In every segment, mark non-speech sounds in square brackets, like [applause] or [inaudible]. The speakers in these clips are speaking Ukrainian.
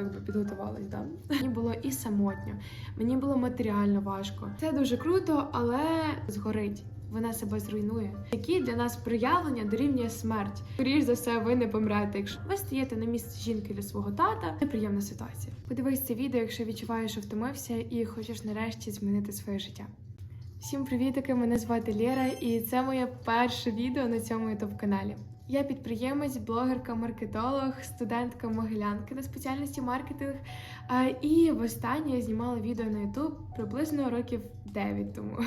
якби підготувалась. Да? Мені було і самотньо, мені було матеріально важко. Це дуже круто, але згорить. Вона себе зруйнує. Які для нас проявлення дорівнює смерть. Скоріш за все, ви не помрете. Якщо ви стоїте на місці жінки для свого тата, неприємна ситуація. Подивись це відео, якщо відчуваєш, що втомився і хочеш нарешті змінити своє життя. Всім привітики! Мене звати Лєра, і це моє перше відео на цьому youtube каналі. Я підприємець, блогерка, маркетолог, студентка Могилянки на спеціальності маркетинг. І востаннє я знімала відео на YouTube приблизно років 9 тому.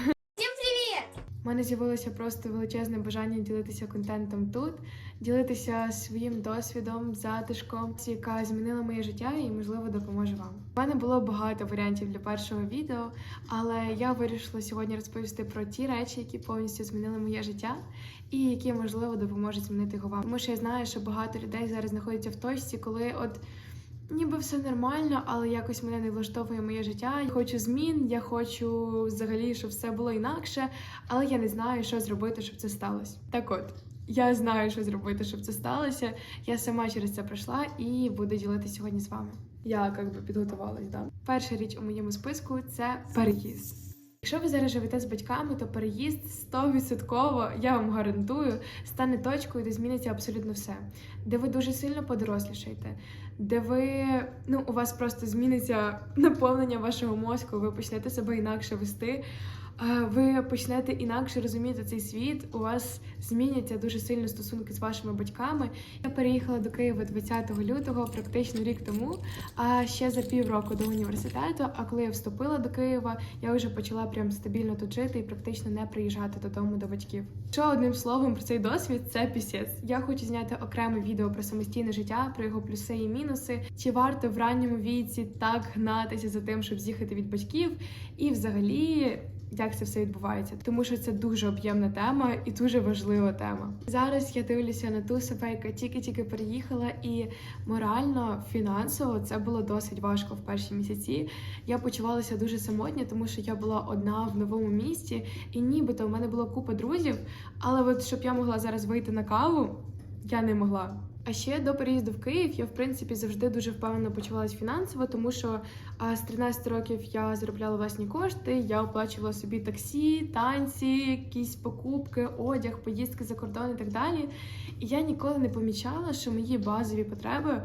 У мене з'явилося просто величезне бажання ділитися контентом тут, ділитися своїм досвідом, затишком, яка змінила моє життя і, можливо, допоможе вам. У мене було багато варіантів для першого відео, але я вирішила сьогодні розповісти про ті речі, які повністю змінили моє життя, і які можливо допоможуть змінити його вам. Тому що я знаю, що багато людей зараз знаходяться в точці, коли от. Ніби все нормально, але якось мене не влаштовує моє життя. Я хочу змін, я хочу взагалі, щоб все було інакше, але я не знаю, що зробити, щоб це сталося. Так от, я знаю, що зробити, щоб це сталося. Я сама через це пройшла і буду ділитися сьогодні з вами. Я як би підготувалась, да. Перша річ у моєму списку це переїзд. Якщо ви зараз живете з батьками, то переїзд 100%, я вам гарантую, стане точкою, де зміниться абсолютно все, де ви дуже сильно подорослішаєте, де ви ну у вас просто зміниться наповнення вашого мозку, ви почнете себе інакше вести. Ви почнете інакше розуміти цей світ. У вас зміняться дуже сильно стосунки з вашими батьками. Я переїхала до Києва 20 лютого, практично рік тому, а ще за півроку до університету. А коли я вступила до Києва, я вже почала прям стабільно тут жити і практично не приїжджати додому до батьків. Що одним словом про цей досвід це пісець. Я хочу зняти окреме відео про самостійне життя, про його плюси і мінуси. Чи варто в ранньому віці так гнатися за тим, щоб з'їхати від батьків, і взагалі. Як це все відбувається, тому що це дуже об'ємна тема і дуже важлива тема. Зараз я дивлюся на ту себе, яка тільки-тільки переїхала, і морально, фінансово це було досить важко в перші місяці. Я почувалася дуже самотня, тому що я була одна в новому місті, і нібито в мене була купа друзів. Але от щоб я могла зараз вийти на каву, я не могла. А ще до переїзду в Київ я в принципі завжди дуже впевнено почувалася фінансово, тому що з 13 років я заробляла власні кошти, я оплачувала собі таксі, танці, якісь покупки, одяг, поїздки за кордон і так далі. І я ніколи не помічала, що мої базові потреби.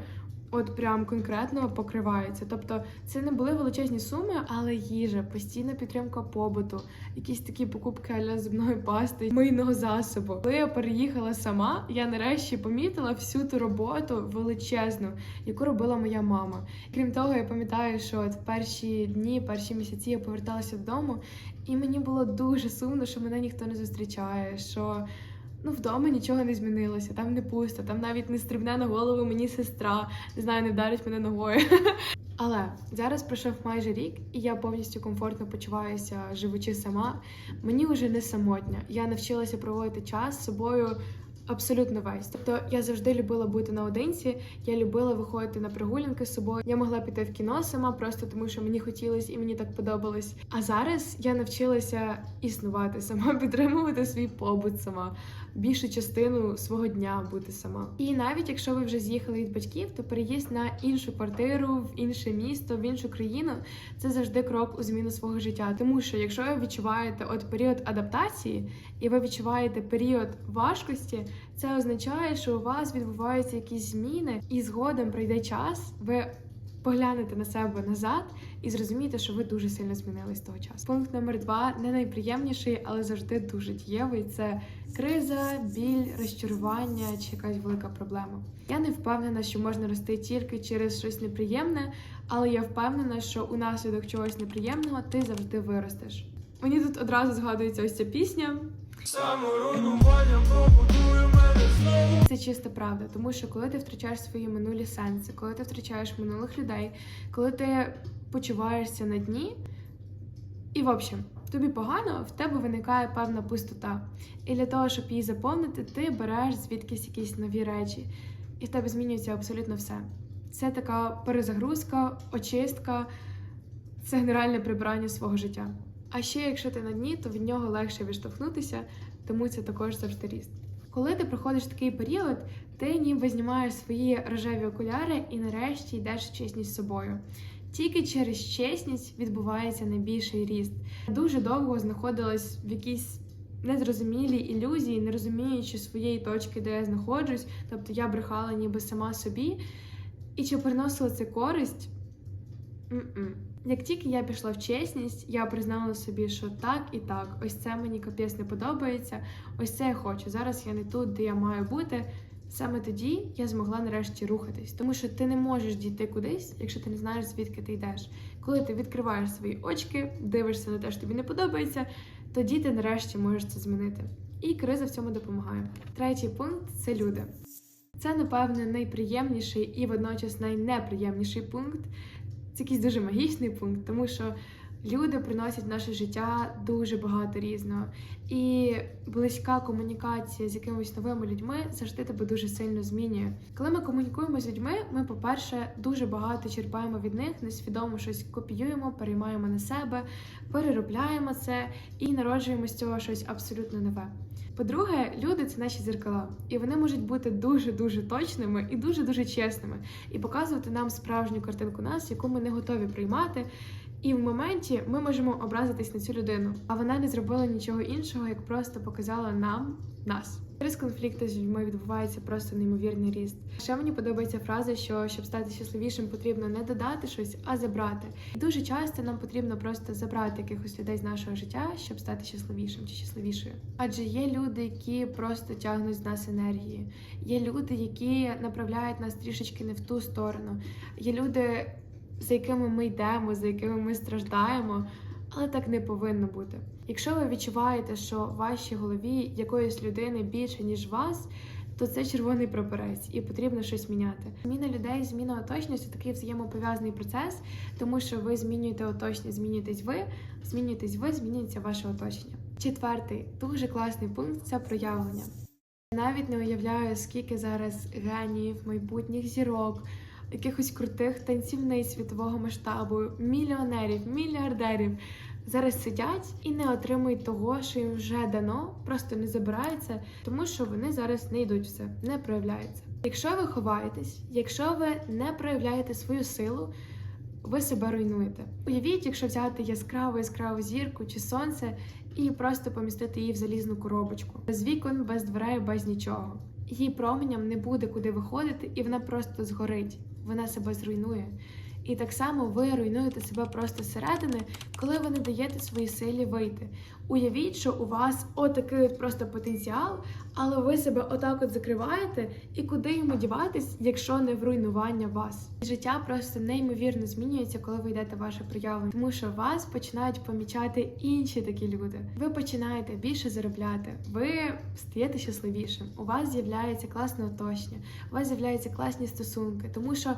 От прям конкретно покриваються. Тобто це не були величезні суми, але їжа, постійна підтримка побуту, якісь такі покупки аля зубної пасти, мийного засобу. Коли я переїхала сама, я нарешті помітила всю ту роботу величезну, яку робила моя мама. Крім того, я пам'ятаю, що от перші дні, перші місяці я поверталася додому, і мені було дуже сумно, що мене ніхто не зустрічає. що Ну, вдома нічого не змінилося, там не пусто, там навіть не стрибне на голову мені сестра, не знаю, не вдарить мене ногою. [laughs] Але зараз пройшов майже рік, і я повністю комфортно почуваюся, живучи сама. Мені вже не самотня. Я навчилася проводити час з собою абсолютно весь. Тобто я завжди любила бути наодинці, я любила виходити на прогулянки з собою. Я могла піти в кіно сама, просто тому що мені хотілося і мені так подобалось. А зараз я навчилася існувати сама, [laughs] підтримувати свій побут сама, більшу частину свого дня бути сама. І навіть якщо ви вже з'їхали від батьків, то переїзд на іншу квартиру, в інше місто, в іншу країну це завжди крок у зміну свого життя. Тому що якщо ви відчуваєте от період адаптації і ви відчуваєте період важкості, це означає, що у вас відбуваються якісь зміни, і згодом пройде час, ви поглянете на себе назад і зрозумієте, що ви дуже сильно змінились того часу. Пункт номер два не найприємніший, але завжди дуже дієвий. Це криза, біль, розчарування чи якась велика проблема. Я не впевнена, що можна рости тільки через щось неприємне, але я впевнена, що унаслідок чогось неприємного ти завжди виростеш. Мені тут одразу згадується ось ця пісня. Це чиста правда, тому що коли ти втрачаєш свої минулі сенси, коли ти втрачаєш минулих людей, коли ти почуваєшся на дні, і в общем, тобі погано, в тебе виникає певна пустота. І для того, щоб її заповнити, ти береш звідкись якісь нові речі, і в тебе змінюється абсолютно все. Це така перезагрузка, очистка, це генеральне прибирання свого життя. А ще якщо ти на дні, то від нього легше відштовхнутися, тому це також завжди ріст. Коли ти проходиш такий період, ти ніби знімаєш свої рожеві окуляри і нарешті йдеш в чесність з собою. Тільки через чесність відбувається найбільший ріст. Дуже довго знаходилась в якійсь незрозумілій ілюзії, не розуміючи своєї точки, де я знаходжусь. Тобто я брехала ніби сама собі. І чи приносила це користь? М-м. Як тільки я пішла в чесність, я признала собі, що так і так, ось це мені капець не подобається, ось це я хочу. Зараз я не тут, де я маю бути. Саме тоді я змогла нарешті рухатись, тому що ти не можеш дійти кудись, якщо ти не знаєш, звідки ти йдеш. Коли ти відкриваєш свої очки, дивишся на те, що тобі не подобається, тоді ти нарешті можеш це змінити. І криза в цьому допомагає. Третій пункт це люди. Це, напевне, найприємніший і водночас найнеприємніший пункт. Якийсь дуже магічний пункт, тому що люди приносять в наше життя дуже багато різного. І близька комунікація з якимись новими людьми завжди тебе дуже сильно змінює. Коли ми комунікуємо з людьми, ми, по-перше, дуже багато черпаємо від них, несвідомо щось копіюємо, переймаємо на себе, переробляємо це і народжуємо з цього щось абсолютно нове. По-друге, люди це наші зеркала, і вони можуть бути дуже дуже точними і дуже дуже чесними, і показувати нам справжню картинку нас, яку ми не готові приймати. І в моменті ми можемо образитись на цю людину, а вона не зробила нічого іншого, як просто показала нам нас. Через конфлікти з людьми відбувається просто неймовірний ріст. Ще мені подобається фраза, що щоб стати щасливішим, потрібно не додати щось, а забрати. І дуже часто нам потрібно просто забрати якихось людей з нашого життя, щоб стати щасливішим чи щасливішою. Адже є люди, які просто тягнуть з нас енергії. Є люди, які направляють нас трішечки не в ту сторону. Є люди, за якими ми йдемо, за якими ми страждаємо. Але так не повинно бути. Якщо ви відчуваєте, що в вашій голові якоїсь людини більше, ніж вас, то це червоний прапорець, і потрібно щось міняти. Зміна людей, зміна оточення це такий взаємопов'язаний процес, тому що ви змінюєте оточення, змінюєтесь ви, змінюєтесь ви, змінюється ваше оточення. Четвертий дуже класний пункт це проявлення. Навіть не уявляю, скільки зараз геніїв, майбутніх зірок, якихось крутих танцівниць світового масштабу, мільйонерів, мільярдерів зараз сидять і не отримують того, що їм вже дано, просто не забирається, тому що вони зараз не йдуть в це, не проявляються. Якщо ви ховаєтесь, якщо ви не проявляєте свою силу, ви себе руйнуєте. Уявіть, якщо взяти яскраву яскраву зірку чи сонце і просто помістити її в залізну коробочку, без вікон, без дверей, без нічого. Її променям не буде куди виходити, і вона просто згорить. Вона себе зруйнує. І так само ви руйнуєте себе просто зсередини, коли ви не даєте своїй силі вийти. Уявіть, що у вас отакий от просто потенціал, але ви себе отак от закриваєте, і куди йому діватись, якщо не в руйнування вас. Життя просто неймовірно змінюється, коли ви йдете в ваше проявлення, тому що вас починають помічати інші такі люди. Ви починаєте більше заробляти, ви стаєте щасливішим. У вас з'являється класне оточення, у вас з'являються класні стосунки, тому що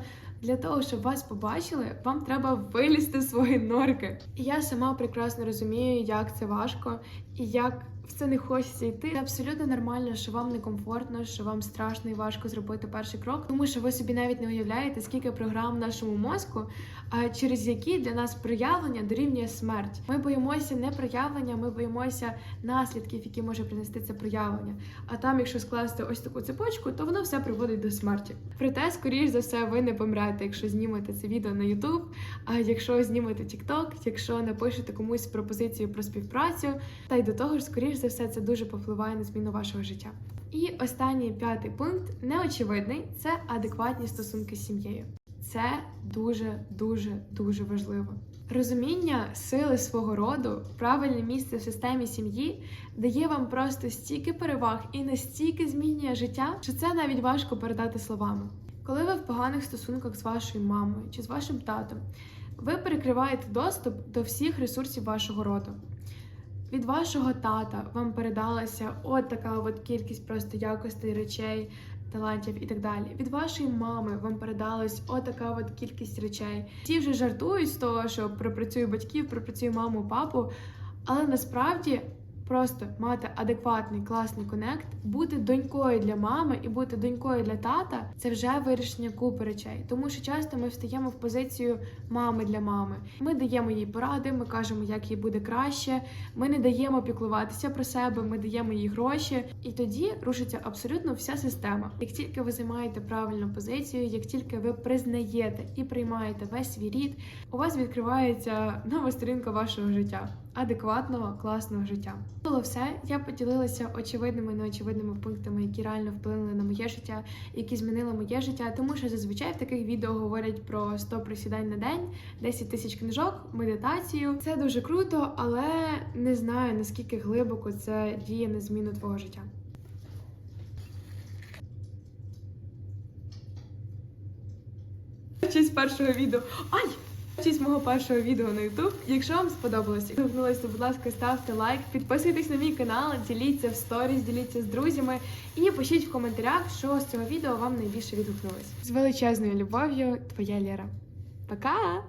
для того, щоб вас побачили, вам треба вилізти свої норки. І я сама прекрасно розумію, як це важко і як в це не хочеться йти. Це абсолютно нормально, що вам некомфортно, що вам страшно і важко зробити перший крок, тому що ви собі навіть не уявляєте, скільки програм в нашому мозку, а через які для нас проявлення дорівнює смерть. Ми боїмося не проявлення, ми боїмося наслідків, які може принести це проявлення. А там, якщо скласти ось таку цепочку, то воно все приводить до смерті. Проте, скоріш за все, ви не помрете, якщо знімете це відео на YouTube, а якщо знімете TikTok, якщо напишете комусь пропозицію про співпрацю, та й до того ж, скоріш за все, це дуже повпливає на зміну вашого життя. І останній п'ятий пункт неочевидний це адекватні стосунки з сім'єю. Це дуже дуже дуже важливо. Розуміння сили свого роду, правильне місце в системі сім'ї дає вам просто стільки переваг і настільки змінює життя, що це навіть важко передати словами. Коли ви в поганих стосунках з вашою мамою чи з вашим татом, ви перекриваєте доступ до всіх ресурсів вашого роду. Від вашого тата вам передалася от така от кількість просто якостей речей, талантів і так далі. Від вашої мами вам передалась отака от кількість речей. Ті вже жартують з того, що пропрацюю батьків, пропрацюю маму, папу, але насправді Просто мати адекватний класний конект, бути донькою для мами і бути донькою для тата це вже вирішення купи речей. Тому що часто ми встаємо в позицію мами для мами. Ми даємо їй поради, ми кажемо, як їй буде краще. Ми не даємо піклуватися про себе, ми даємо їй гроші, і тоді рушиться абсолютно вся система. Як тільки ви займаєте правильну позицію, як тільки ви признаєте і приймаєте весь свій рід, у вас відкривається нова сторінка вашого життя, адекватного, класного життя. Було все. Я поділилася очевидними неочевидними пунктами, які реально вплинули на моє життя, які змінили моє життя. Тому що зазвичай в таких відео говорять про 100 присідань на день, 10 тисяч книжок, медитацію. Це дуже круто, але не знаю наскільки глибоко це діє на зміну твого життя. Честь першого відео. Ай! Честь мого першого відео на YouTube. Якщо вам сподобалося, то, будь ласка, ставте лайк, підписуйтесь на мій канал, діліться в сторіс, діліться з друзями і пишіть в коментарях, що з цього відео вам найбільше відгукнулось. З величезною любов'ю, твоя Лера. Пока!